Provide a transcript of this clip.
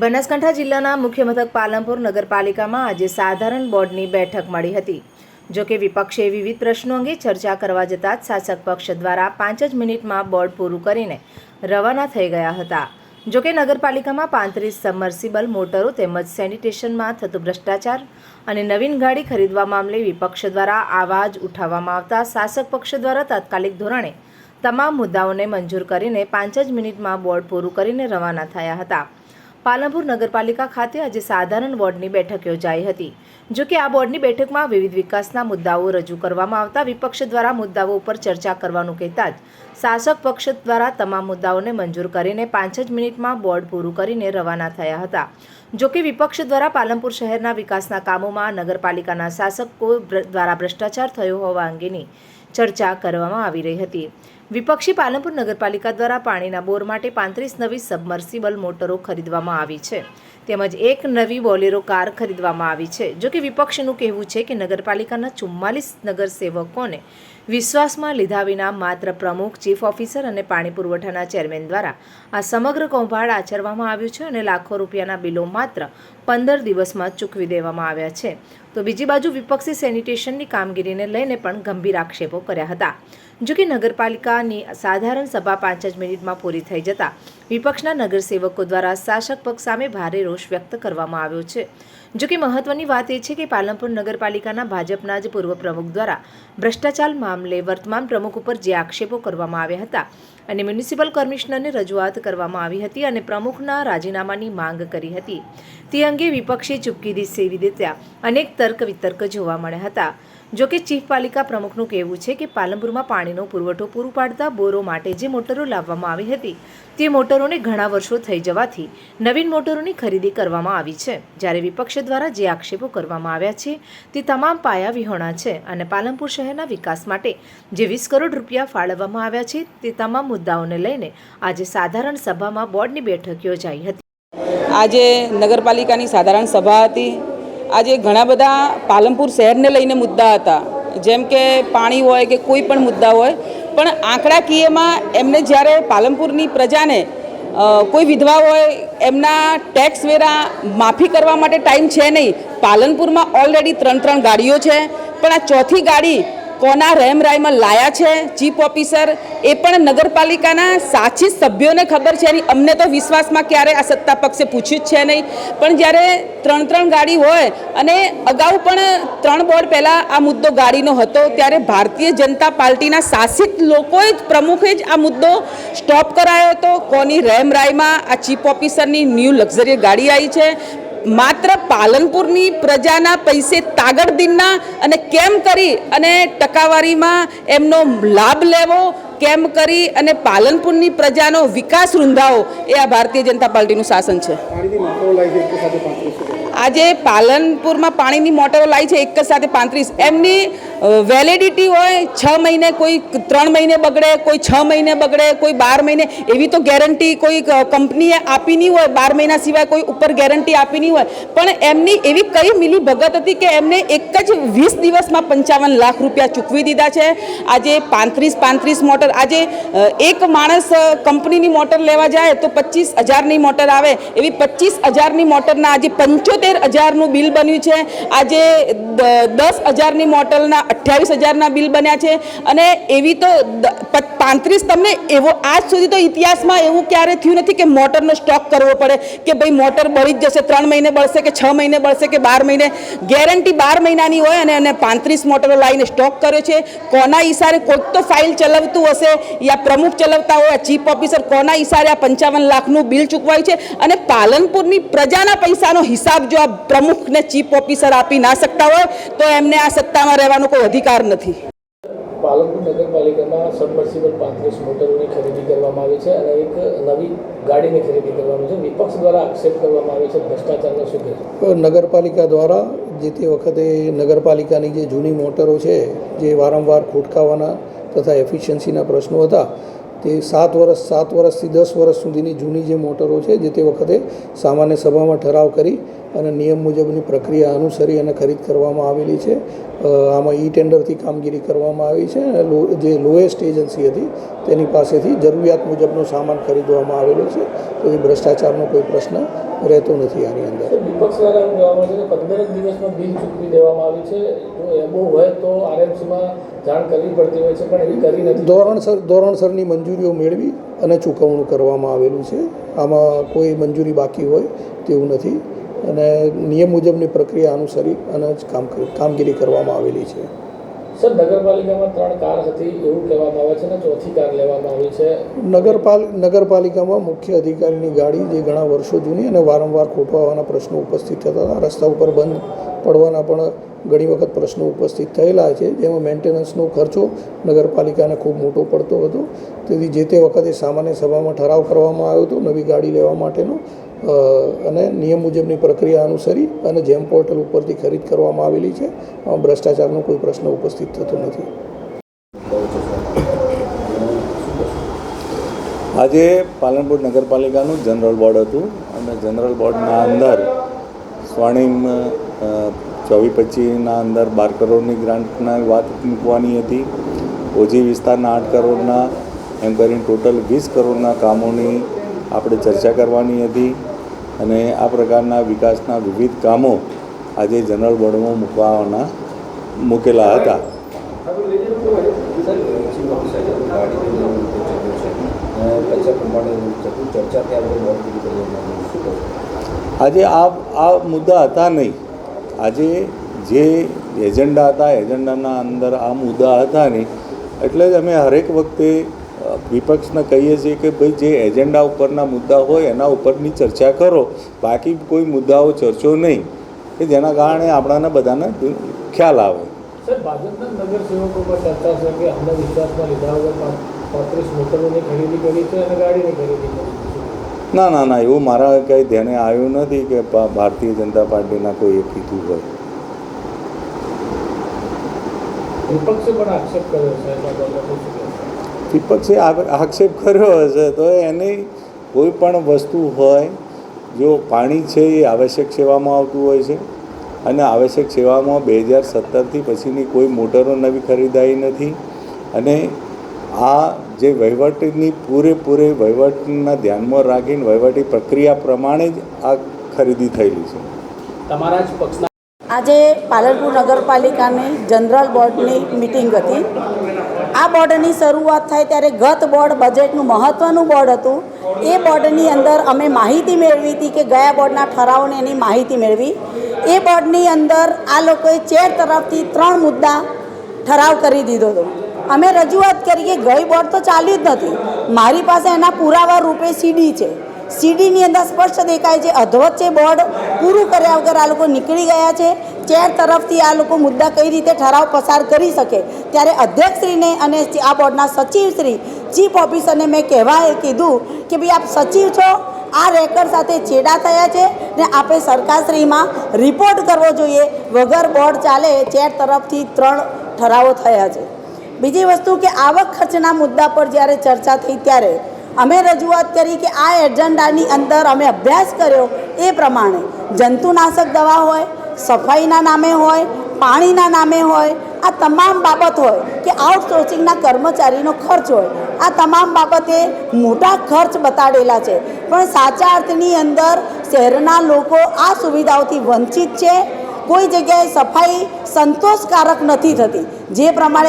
બનાસકાંઠા જિલ્લાના મુખ્ય મથક પાલનપુર નગરપાલિકામાં આજે સાધારણ બોર્ડની બેઠક મળી હતી. જો કે વિપક્ષે વિવિધ પ્રશ્નો અંગે ચર્ચા કરવા જતાં જ શાસક પક્ષ દ્વારા પાંચ જ મિનિટમાં બોર્ડ પૂરું કરીને રવાના થઈ ગયા હતા. જો કે નગરપાલિકામાં પાંત્રીસ સબમર્સિબલ મોટરો તેમજ સેનિટેશનમાં થતું ભ્રષ્ટાચાર અને નવીન ગાડી ખરીદવા મામલે વિપક્ષ દ્વારા આવાજ ઉઠાવવામાં આવતા શાસક પક્ષ દ્વારા તાત્કાલિક ધોરણે તમામ મુદ્દાઓને મંજૂર કરીને પાંચ જ મિનિટમાં બોર્ડ પૂરું કરીને રવાના થયા હતા. પાલનપુર નગરપાલિકા ખાતે આજે સાધારણ બોર્ડની બેઠક યોજાઈ હતી, જો કે આ બોર્ડની બેઠકમાં વિવિધ વિકાસના મુદ્દાઓ રજૂ કરવામાં આવતા વિપક્ષ દ્વારા મુદ્દાઓ ઉપર ચર્ચા કરવાનું કહેતા જ શાસક પક્ષ દ્વારા તમામ મુદ્દાઓને મંજૂર કરીને પાંચ જ મિનિટમાં બોર્ડ પૂરું કરીને રવાના થયા હતા. જો કે વિપક્ષ દ્વારા પાલનપુર શહેરના વિકાસના કામોમાં નગરપાલિકાના શાસકો દ્વારા ભ્રષ્ટાચાર થયો હોવા અંગેની ચર્ચા કરવામાં આવી રહી હતી. વિપક્ષી પાલનપુર નગરપાલિકા દ્વારા પાણીના બોર માટે પાંત્રીસ નવી સબમર્સિબલ મોટરો ખરીદવામાં આવી છે. તેમજ એક નવી બોલેરો કાર ખરીદવામાં આવી છે. જો કે વિપક્ષનું કહેવું છે કે નગરપાલિકાના ચુમ્માલીસ નગરસેવકોને વિશ્વાસમાં લીધા વિના માત્ર પ્રમુખ, ચીફ ઓફિસર અને પાણી પુરવઠાના ચેરમેન દ્વારા આ સમગ્ર કૌભાંડ આચરવામાં આવ્યું છે અને લાખો રૂપિયાના બિલો માત્ર પંદર દિવસમાં ચૂકવી દેવામાં આવ્યા છે. તો બીજી બાજુ વિપક્ષી સેનિટેશનની કામગીરીને લઈને પણ ગંભીર આક્ષેપો કર્યા હતા. જો કે નગરપાલિકાની સાધારણ સભા પાંચ જ મિનિટમાં પૂરી થઈ જતા વિપક્ષના નગરસેવકો દ્વારા શાસક પક્ષ સામે ભારે રોષ વ્યક્ત કરવામાં આવ્યો છે. જો કે મહત્વની વાત એ છે કે પાલનપુર નગરપાલિકાના ભાજપના જ પૂર્વ પ્રમુખ દ્વારા ભ્રષ્ટાચાર મામલે વર્તમાન પ્રમુખ ઉપર જે આક્ષેપો કરવામાં આવ્યા હતા અને મ્યુનિસિપલ કમિશનરને રજૂઆત કરવામાં આવી હતી અને પ્રમુખના રાજીનામાની માંગ કરી હતી, તે અંગે વિપક્ષે ચૂપકીદી સેવી દેતા અનેક તર્ક વિતર્ક જોવા મળ્યા હતા. જો કે ચીફ પાલિકા પ્રમુખનું કહેવું છે કે પાલનપુરમાં પાણીનો પુરવઠો પૂરું પાડતા બોરો માટે જે મોટરો લાવવામાં આવી હતી, તે મોટરોને ઘણા વર્ષો થઈ જવાથી નવીન મોટરોની ખરીદી કરવામાં આવી છે. જ્યારે વિપક્ષ દ્વારા જે આક્ષેપો કરવામાં આવ્યા છે, તે તમામ પાયા વિહોણા છે અને પાલનપુર શહેરના વિકાસ માટે જે વીસ કરોડ રૂપિયા ફાળવવામાં આવ્યા છે, તે તમામ મુદ્દાઓને લઈને આજે સાધારણ સભામાં બોર્ડની બેઠક યોજાઈ હતી. આજે નગરપાલિકાની સાધારણ સભા હતી. આજે ઘણા બધા પાલનપુર શહેરને લઈને મુદ્દા હતા. જેમ કે પાણી હોય કે કોઈ પણ મુદ્દા હોય, પણ આંકડાકીયમાં એમને જ્યારે પાલનપુરની પ્રજાને કોઈ વિધવા હોય, એમના ટેક્સ વેરા માફી કરવા માટે ટાઈમ છે નહીં. પાલનપુરમાં ઓલરેડી ત્રણ ત્રણ ગાડીઓ છે, પણ આ ચોથી ગાડી કોના રહેમ રાયમાં લાયા છે? ચીફ ઓફિસર, એ પણ નગરપાલિકાના સાચી સભ્યોને ખબર છે નહીં અમને તો વિશ્વાસમાં ક્યારે આ સત્તા પક્ષે પૂછ્યું જ છે નહીં. પણ જ્યારે ત્રણ ત્રણ ગાડી હોય, અને અગાઉ પણ ત્રણ બોર્ડ પહેલાં આ મુદ્દો ગાડીનો હતો, ત્યારે ભારતીય જનતા પાર્ટીના શાસિત લોકોએ જ પ્રમુખે જ આ મુદ્દો સ્ટોપ કરાયો હતો. કોની રહેમ રાયમાં આ ચીફ ઓફિસરની ન્યૂ લક્ઝરી ગાડી આવી છે? માત્ર પાલનપુરની પ્રજાના પૈસે તાગડદિનના અને કેમ કરી અને ટકાવારીમાં એમનો લાભ લેવો, કેમ કરી અને પાલનપુરની પ્રજાનો વિકાસ રૂંધાવો, એ આ ભારતીય જનતા પાર્ટીનું શાસન છે. આજે પાલનપુરમાં પાણીની મોટરો લાવી છે, એક જ સાથે પાંત્રીસ. એમની વેલિડિટી હોય છ મહિને કોઈ, ત્રણ મહિને બગડે, કોઈ છ મહિને બગડે, કોઈ બાર મહિને, એવી તો ગેરંટી કોઈ કંપનીએ આપી નહીં હોય, બાર મહિના સિવાય કોઈ ઉપર ગેરંટી આપી નહીં હોય. પણ એમની એવી કઈ મિલી ભગત હતી કે એમને એક જ વીસ દિવસમાં પંચાવન લાખ રૂપિયા ચૂકવી દીધા છે. આજે પાંત્રીસ પાંત્રીસ મોટર, આજે એક માણસ કંપનીની મોટર લેવા જાય તો પચીસ હજારની મોટર આવે. એવી પચીસ હજારની મોટરના આજે પંચોતેર હજારનું બિલ બન્યું છે. આજે દસ હજારની મોટરના અઠ્યાવીસ હજારના બિલ બન્યા છે. અને એવી તો પાંત્રીસ તમને એવો આજ સુધી તો ઇતિહાસમાં એવું ક્યારે થયું નથી કે મોટરનો સ્ટોક કરવો પડે, કે ભાઈ મોટર બળી જ જશે, ત્રણ મહિને બળશે કે છ મહિને બળશે કે બાર મહિને, ગેરંટી બાર મહિનાની હોય અને એને પાંત્રીસ મોટરો લાવીને સ્ટોક કર્યો છે. કોના ઈશારે કોઈક તો ફાઇલ ચલાવતું હશે, યા પ્રમુખ ચલાવતા હોય ચીફ ઓફિસર, કોના ઈશારે આ પંચાવન લાખનું બિલ ચૂકવાયું છે? અને પાલનપુરની પ્રજાના પૈસાનો હિસાબ જો આ પ્રમુખને ચીફ ઓફિસર આપી ના શકતા હોય, તો એમને આ સત્તામાં રહેવાનો કોઈ અધિકાર નથી. પાલનપુર નગરપાલિકામાં સબમર્સિબલ પાંત્રીસ મોટરોની ખરીદી કરવામાં આવી છે અને એક નવી ગાડીની ખરીદી કરવામાં છે. વિપક્ષ દ્વારા આક્ષેપ કરવામાં આવે છે ભ્રષ્ટાચારનો શું કહેશો નગરપાલિકા દ્વારા જે તે વખતે નગરપાલિકાની જે જૂની મોટરો છે જે વારંવાર ખોટકાવાના તથા એફિશિયન્સીના પ્રશ્નો હતા તે સાત વર્ષ સાત વર્ષથી દસ વર્ષ સુધીની જૂની જે મોટરો છે, જે તે વખતે સામાન્ય સભામાં ઠરાવ કરી અને નિયમ મુજબની પ્રક્રિયા અનુસરી અને ખરીદ કરવામાં આવેલી છે. આમાં ઈ ટેન્ડરથી કામગીરી કરવામાં આવી છે અને જે લોએસ્ટ એજન્સી હતી, તેની પાસેથી જરૂરિયાત મુજબનો સામાન ખરીદવામાં આવેલો છે. તો એ ભ્રષ્ટાચારનો કોઈ પ્રશ્ન રહેતો નથી આની અંદર. વિપક્ષ દ્વારા એવું કહેવામાં આવે છે કે પંદર દિવસમાં બિલ ચૂકવી દેવામાં આવે છે. જો એબો હોય તો આરએમસીમાં જાણ કરવી પડતી હોય છે, પણ એવી કરી નથી ધોરણસર, ધોરણસરની મંજૂરીઓ મેળવી અને ચૂકવણું કરવામાં આવેલું છે. આમાં કોઈ મંજૂરી બાકી હોય તેવું નથી. અને નિયમ મુજબની પ્રક્રિયા અનુસરી અને જ કામ કામગીરી કરવામાં આવેલી છે. સર, નગરપાલિકામાં ત્રણ કાર હતી એવું કહેવામાં આવે છે ને? ચોથી કાર લેવામાં આવી છે. નગરપાલ, નગરપાલિકામાં મુખ્ય અધિકારીની ગાડી જે ઘણા વર્ષો જૂની અને વારંવાર ખોટવાના પ્રશ્નો ઉપસ્થિત થતા હતા. રસ્તા ઉપર બંધ પડવાના પણ ઘણી વખત પ્રશ્નો ઉપસ્થિત થયેલા છે. જેમાં મેન્ટેનન્સનો ખર્ચો નગરપાલિકાને ખૂબ મોટો પડતો હતો. તેથી જે તે વખતે સામાન્ય સભામાં ઠરાવ કરવામાં આવ્યો હતો, નવી ગાડી લેવા માટેનો અને નિયમ મુજબની પ્રક્રિયા અનુસરી અને જેમ પોર્ટલ ઉપરથી ખરીદ કરવામાં આવેલી છે ભ્રષ્ટાચારનો કોઈ પ્રશ્ન ઉપસ્થિત થતો નથી. આજે પાલનપુર નગરપાલિકાનું જનરલ બોર્ડ હતું અને જનરલ બોર્ડના અંદર સ્વર્ણિમ ચોવી પચીસના અંદર બાર કરોડની ગ્રાન્ટના વાત મૂકવાની હતી. ઓજી વિસ્તારના આઠ કરોડના, એમ કરીને ટોટલ વીસ કરોડના કામોની આપણે ચર્ચા કરવાની હતી. અને આ પ્રકારના વિકાસના વિવિધ કામો આજે જનરલ બોર્ડમાં મૂકવાના મૂકેલા હતા. આજે આ આ મુદ્દા હતા નહીં. આજે જે એજન્ડા હતા, એજન્ડાના અંદર આ મુદ્દા હતા નહીં. એટલે જ અમે હરેક વખતે વિપક્ષને કહીએ છીએ કે ભાઈ જે એજન્ડા ઉપરના મુદ્દા હોય એના ઉપરની ચર્ચા કરો. બાકી કોઈ મુદ્દાઓ ચર્ચો નહીં. કે જેના કારણે આપણાને બધાને ખ્યાલ આવે. ના ના ના એવું મારા કંઈ ધ્યાને આવ્યું નથી કે ભારતીય જનતા પાર્ટીના કોઈએ કીધું હોય. વિપક્ષે પણ આક્ષેપ કર્યો છે વિપક્ષે આક્ષેપ કર્યો હશે તો એની કોઈ પણ વસ્તુ હોય, જો પાણી છે એ આવશ્યક સેવામાં આવતું હોય છે અને આવશ્યક સેવામાં બે હજાર સત્તરથી પછીની કોઈ મોટરો નવી ખરીદાઈ નથી અને આ જે વહીવટની પૂરેપૂરે વહીવટના ધ્યાનમાં રાખીને વહીવટી પ્રક્રિયા પ્રમાણે જ આ ખરીદી થયેલી છે. તમારા જ પક્ષના આજે પાલનપુર નગરપાલિકાની જનરલ બોર્ડની મિટિંગ હતી. આ બોર્ડની શરૂઆત થાય ત્યારે ગત બોર્ડ બજેટનું મહત્ત્વનું બોર્ડ હતું. એ બોર્ડની અંદર અમે માહિતી મેળવી હતી કે ગયા બોર્ડના ઠરાવોને એની માહિતી મેળવી. એ બોર્ડની અંદર આ લોકોએ ચેર તરફથી ત્રણ મુદ્દા ઠરાવ કરી દીધો હતો. અમે રજૂઆત કરી કે ગઈ બોર્ડ તો ચાલ્યું જ નથી. મારી પાસે એના પુરાવા રૂપે સીડી છે. સીડીની અંદર સ્પષ્ટ દેખાય છે, અધવચ્ચે બોર્ડ પૂરું કર્યા વગર આ લોકો નીકળી ગયા છે. ચેર તરફથી આ લોકો મુદ્દા કઈ રીતે ઠરાવ પસાર કરી શકે? ત્યારે અધ્યક્ષશ્રીને અને આ બોર્ડના સચિવશ્રી ચીફ ઓફિસરને મેં કહેવા કીધું કે ભાઈ, આપ સચિવ છો, આ રેકર્ડ સાથે છેડા થયા છે ને આપણે સરકારશ્રીમાં રિપોર્ટ કરવો જોઈએ. વગર બોર્ડ ચાલે, ચેર તરફથી ત્રણ ઠરાવો થયા છે. બીજી વસ્તુ કે આવક ખર્ચના મુદ્દા પર જ્યારે ચર્ચા થઈ ત્યારે અમે રજૂઆત કરી કે આ એજન્ડાની અંદર અમે અભ્યાસ કર્યો એ પ્રમાણે જંતુનાશક દવા હોય, સફાઈના નામે હોય, પાણીના નામે હોય, આ તમામ બાબત હોય કે આઉટસોર્સિંગના કર્મચારીનો ખર્ચ હોય, આ તમામ બાબતે મોટા ખર્ચ બતાડેલા છે. પણ સાચા અર્થની અંદર શહેરના લોકો આ સુવિધાઓથી વંચિત છે. કોઈ જગ્યાએ સફાઈ સંતોષકારક નથી થતી. જે પ્રમાણે